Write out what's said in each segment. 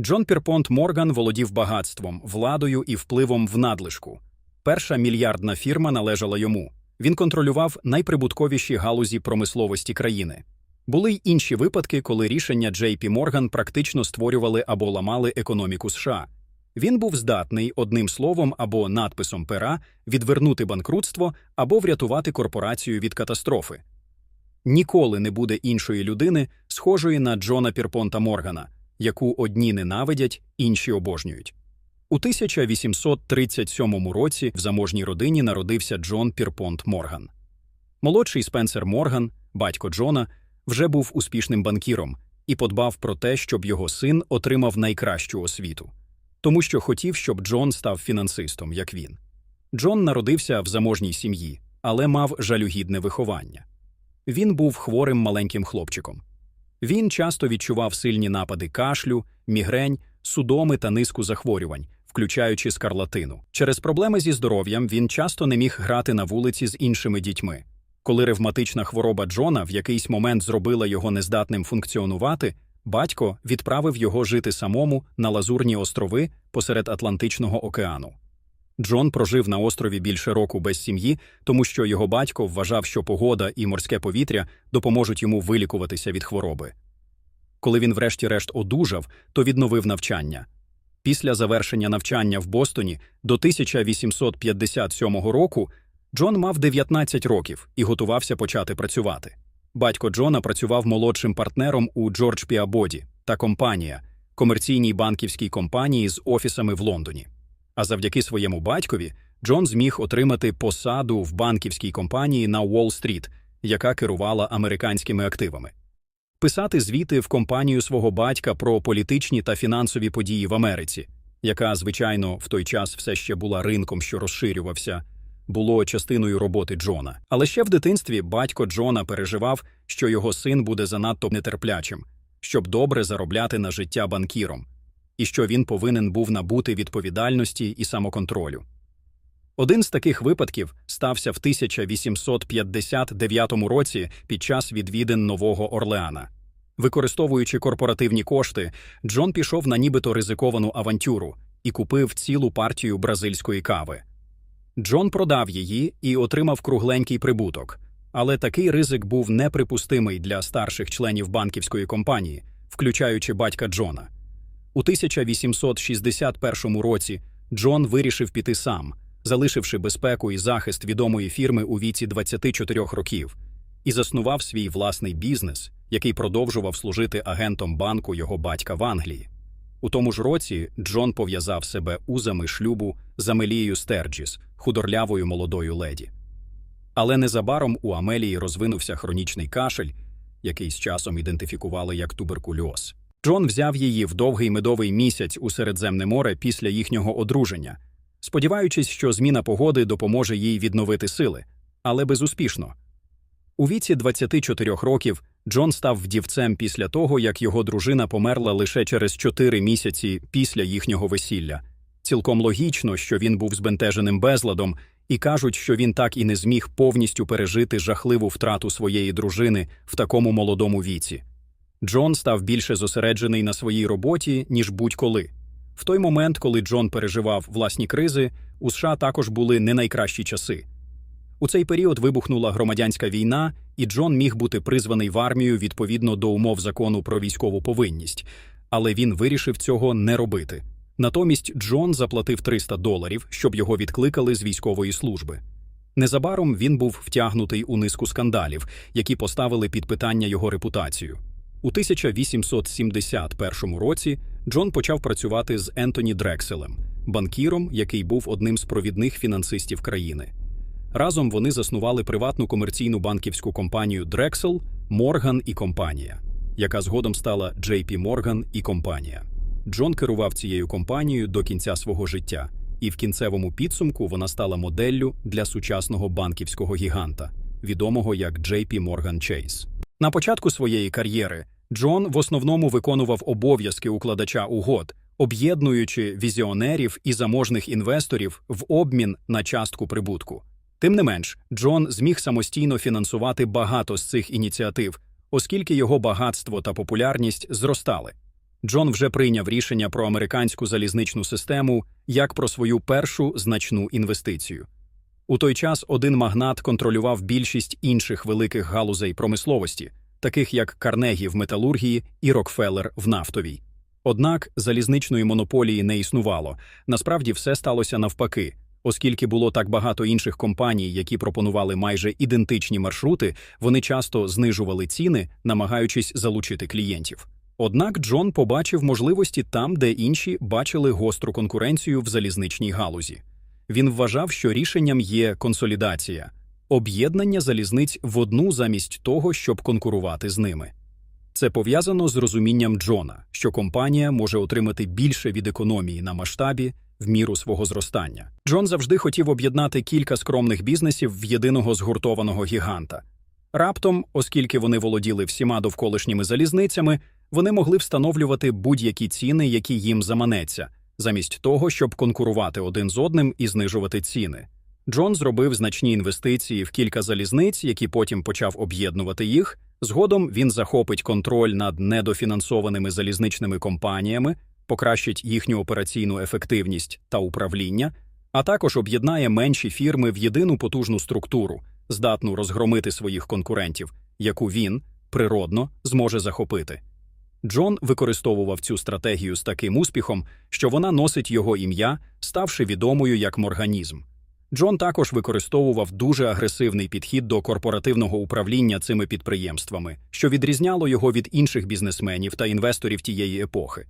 Джон Пірпонт Морган володів багатством, владою і впливом в надлишку. Перша мільярдна фірма належала йому. Він контролював найприбутковіші галузі промисловості країни. Були й інші випадки, коли рішення Джей Пі Морган практично створювали або ламали економіку США. Він був здатний одним словом або надписом пера відвернути банкрутство або врятувати корпорацію від катастрофи. Ніколи не буде іншої людини, схожої на Джона Пірпонта Моргана, яку одні ненавидять, інші обожнюють. У 1837 році в заможній родині народився Джон Пірпонт Морган. Молодший Спенсер Морган, батько Джона, вже був успішним банкіром і подбав про те, щоб його син отримав найкращу освіту, тому що хотів, щоб Джон став фінансистом, як він. Джон народився в заможній сім'ї, але мав жалюгідне виховання. Він був хворим маленьким хлопчиком. Він часто відчував сильні напади кашлю, мігрень, судоми та низку захворювань, включаючи скарлатину. Через проблеми зі здоров'ям він часто не міг грати на вулиці з іншими дітьми. Коли ревматична хвороба Джона в якийсь момент зробила його нездатним функціонувати, батько відправив його жити самому на Лазурні острови посеред Атлантичного океану. Джон прожив на острові більше року без сім'ї, тому що його батько вважав, що погода і морське повітря допоможуть йому вилікуватися від хвороби. Коли він врешті-решт одужав, то відновив навчання. Після завершення навчання в Бостоні до 1857 року Джон мав 19 років і готувався почати працювати. Батько Джона працював молодшим партнером у Джордж Піабоді та компанія, комерційній банківській компанії з офісами в Лондоні. А завдяки своєму батькові Джон зміг отримати посаду в банківській компанії на Уолл-стріт, яка керувала американськими активами. Писати звіти в компанію свого батька про політичні та фінансові події в Америці, яка, звичайно, в той час все ще була ринком, що розширювався, було частиною роботи Джона. Але ще в дитинстві батько Джона переживав, що його син буде занадто нетерплячим, щоб добре заробляти на життя банкіром і що він повинен був набути відповідальності і самоконтролю. Один з таких випадків стався в 1859 році під час відвідин Нового Орлеана. Використовуючи корпоративні кошти, Джон пішов на нібито ризиковану авантюру і купив цілу партію бразильської кави. Джон продав її і отримав кругленький прибуток, але такий ризик був неприпустимий для старших членів банківської компанії, включаючи батька Джона. У 1861 році Джон вирішив піти сам, залишивши безпеку і захист відомої фірми у віці 24 років, і заснував свій власний бізнес, який продовжував служити агентом банку його батька в Англії. У тому ж році Джон пов'язав себе узами шлюбу з Амелією Стерджіс, худорлявою молодою леді. Але незабаром у Амелії розвинувся хронічний кашель, який з часом ідентифікували як туберкульоз. Джон взяв її в довгий медовий місяць у Середземне море після їхнього одруження, сподіваючись, що зміна погоди допоможе їй відновити сили, але безуспішно. У віці 24 років Джон став вдівцем після того, як його дружина померла лише через 4 місяці після їхнього весілля. Цілком логічно, що він був збентеженим безладом, і кажуть, що він так і не зміг повністю пережити жахливу втрату своєї дружини в такому молодому віці. Джон став більше зосереджений на своїй роботі, ніж будь-коли. В той момент, коли Джон переживав власні кризи, у США також були не найкращі часи. У цей період вибухнула громадянська війна, і Джон міг бути призваний в армію відповідно до умов закону про військову повинність, але він вирішив цього не робити. Натомість Джон заплатив 300 доларів, щоб його відкликали з військової служби. Незабаром він був втягнутий у низку скандалів, які поставили під питання його репутацію. У 1871 році Джон почав працювати з Ентоні Дрекселем, банкіром, який був одним з провідних фінансистів країни. Разом вони заснували приватну комерційну банківську компанію Дрексел, Морган і компанія, яка згодом стала JP Morgan і компанія. Джон керував цією компанією до кінця свого життя, і в кінцевому підсумку вона стала моделлю для сучасного банківського гіганта, відомого як JP Morgan Chase. На початку своєї кар'єри Джон в основному виконував обов'язки укладача угод, об'єднуючи візіонерів і заможних інвесторів в обмін на частку прибутку. Тим не менш, Джон зміг самостійно фінансувати багато з цих ініціатив, оскільки його багатство та популярність зростали. Джон вже прийняв рішення про американську залізничну систему як про свою першу значну інвестицію. У той час один магнат контролював більшість інших великих галузей промисловості, таких як Карнегі в металургії і Рокфеллер в нафтовій. Однак залізничної монополії не існувало. Насправді все сталося навпаки. Оскільки було так багато інших компаній, які пропонували майже ідентичні маршрути, вони часто знижували ціни, намагаючись залучити клієнтів. Однак Джон побачив можливості там, де інші бачили гостру конкуренцію в залізничній галузі. Він вважав, що рішенням є консолідація, об'єднання залізниць в одну замість того, щоб конкурувати з ними. Це пов'язано з розумінням Джона, що компанія може отримати більше від економії на масштабі в міру свого зростання. Джон завжди хотів об'єднати кілька скромних бізнесів в єдиного згуртованого гіганта. Раптом, оскільки вони володіли всіма довколишніми залізницями, вони могли встановлювати будь-які ціни, які їм заманеться, замість того, щоб конкурувати один з одним і знижувати ціни. Джон зробив значні інвестиції в кілька залізниць, які потім почав об'єднувати їх. Згодом він захопить контроль над недофінансованими залізничними компаніями, покращить їхню операційну ефективність та управління, а також об'єднає менші фірми в єдину потужну структуру, здатну розгромити своїх конкурентів, яку він природно зможе захопити. Джон використовував цю стратегію з таким успіхом, що вона носить його ім'я, ставши відомою як морганізм. Джон також використовував дуже агресивний підхід до корпоративного управління цими підприємствами, що відрізняло його від інших бізнесменів та інвесторів тієї епохи.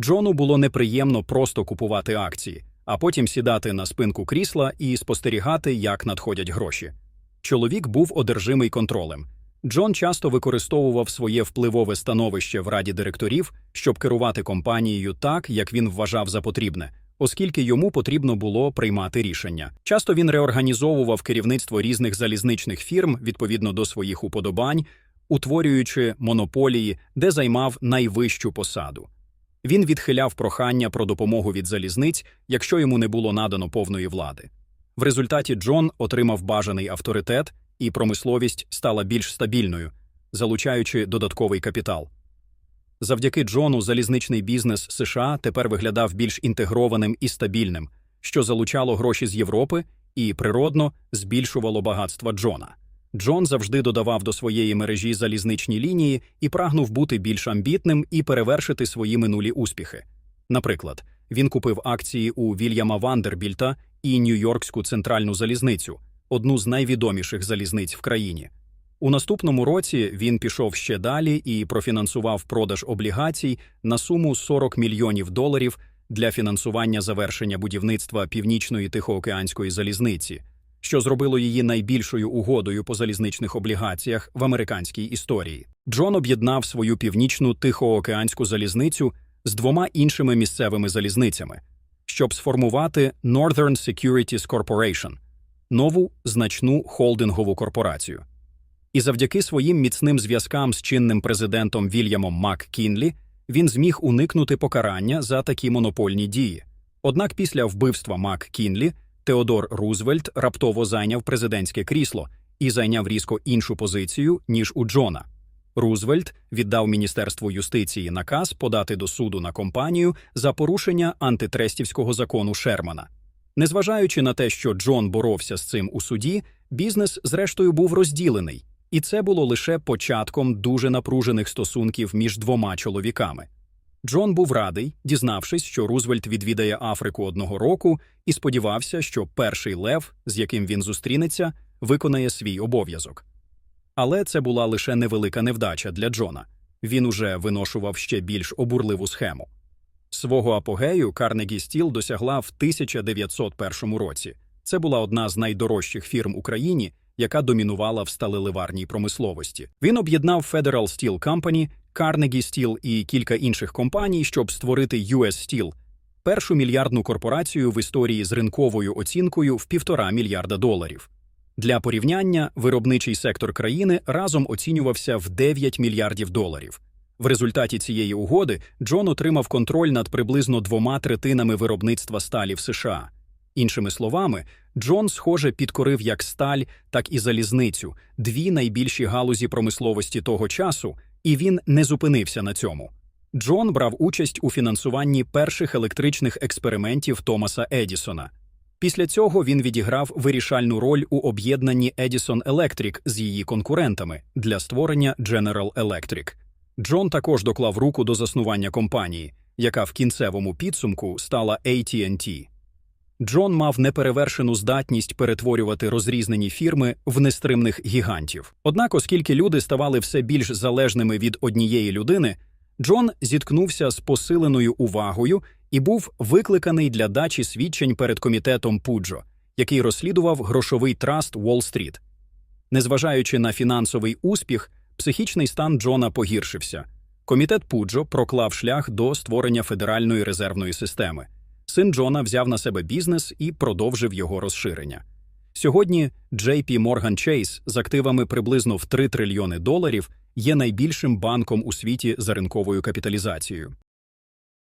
Джону було неприємно просто купувати акції, а потім сідати на спинку крісла і спостерігати, як надходять гроші. Чоловік був одержимий контролем. Джон часто використовував своє впливове становище в раді директорів, щоб керувати компанією так, як він вважав за потрібне, оскільки йому потрібно було приймати рішення. Часто він реорганізовував керівництво різних залізничних фірм відповідно до своїх уподобань, утворюючи монополії, де займав найвищу посаду. Він відхиляв прохання про допомогу від залізниць, якщо йому не було надано повної влади. В результаті Джон отримав бажаний авторитет, і промисловість стала більш стабільною, залучаючи додатковий капітал. Завдяки Джону залізничний бізнес США тепер виглядав більш інтегрованим і стабільним, що залучало гроші з Європи і природно збільшувало багатства Джона. Джон завжди додавав до своєї мережі залізничні лінії і прагнув бути більш амбітним і перевершити свої минулі успіхи. Наприклад, він купив акції у Вільяма Вандербільта і Нью-Йоркську центральну залізницю, одну з найвідоміших залізниць в країні. У наступному році він пішов ще далі і профінансував продаж облігацій на суму 40 мільйонів доларів для фінансування завершення будівництва північної тихоокеанської залізниці, що зробило її найбільшою угодою по залізничних облігаціях в американській історії. Джон об'єднав свою північну тихоокеанську залізницю з двома іншими місцевими залізницями, щоб сформувати Northern Securities Corporation – нову значну холдингову корпорацію. І завдяки своїм міцним зв'язкам з чинним президентом Вільямом Мак Кінлі він зміг уникнути покарання за такі монопольні дії. Однак після вбивства Мак Кінлі Теодор Рузвельт раптово зайняв президентське крісло і зайняв різко іншу позицію, ніж у Джона. Рузвельт віддав Міністерству юстиції наказ подати до суду на компанію за порушення антитрестівського закону Шермана. Незважаючи на те, що Джон боровся з цим у суді, бізнес, зрештою, був розділений, і це було лише початком дуже напружених стосунків між двома чоловіками. Джон був радий, дізнавшись, що Рузвельт відвідає Африку одного року, і сподівався, що перший лев, з яким він зустрінеться, виконає свій обов'язок. Але це була лише невелика невдача для Джона. Він уже виношував ще більш обурливу схему. Свого апогею Карнегі Стіл досягла в 1901 році. Це була одна з найдорожчих фірм Україні, яка домінувала в сталеливарній промисловості. Він об'єднав Federal Steel Company, Carnegie Steel і кілька інших компаній, щоб створити US Steel – першу мільярдну корпорацію в історії з ринковою оцінкою в півтора мільярда доларів. Для порівняння виробничий сектор країни разом оцінювався в 9 мільярдів доларів. В результаті цієї угоди Джон отримав контроль над приблизно двома третинами виробництва сталі в США. Іншими словами, Джон, схоже, підкорив як сталь, так і залізницю, дві найбільші галузі промисловості того часу, і він не зупинився на цьому. Джон брав участь у фінансуванні перших електричних експериментів Томаса Едісона. Після цього він відіграв вирішальну роль у об'єднанні Edison Electric з її конкурентами для створення General Electric. Джон також доклав руку до заснування компанії, яка в кінцевому підсумку стала AT&T. Джон мав неперевершену здатність перетворювати розрізнені фірми в нестримних гігантів. Однак, оскільки люди ставали все більш залежними від однієї людини, Джон зіткнувся з посиленою увагою і був викликаний для дачі свідчень перед комітетом Пуджо, який розслідував грошовий траст Уолл-стріт. Незважаючи на фінансовий успіх, психічний стан Джона погіршився. Комітет Пуджо проклав шлях до створення федеральної резервної системи. Син Джона взяв на себе бізнес і продовжив його розширення. Сьогодні JP Morgan Chase з активами приблизно в 3 трильйони доларів є найбільшим банком у світі за ринковою капіталізацією.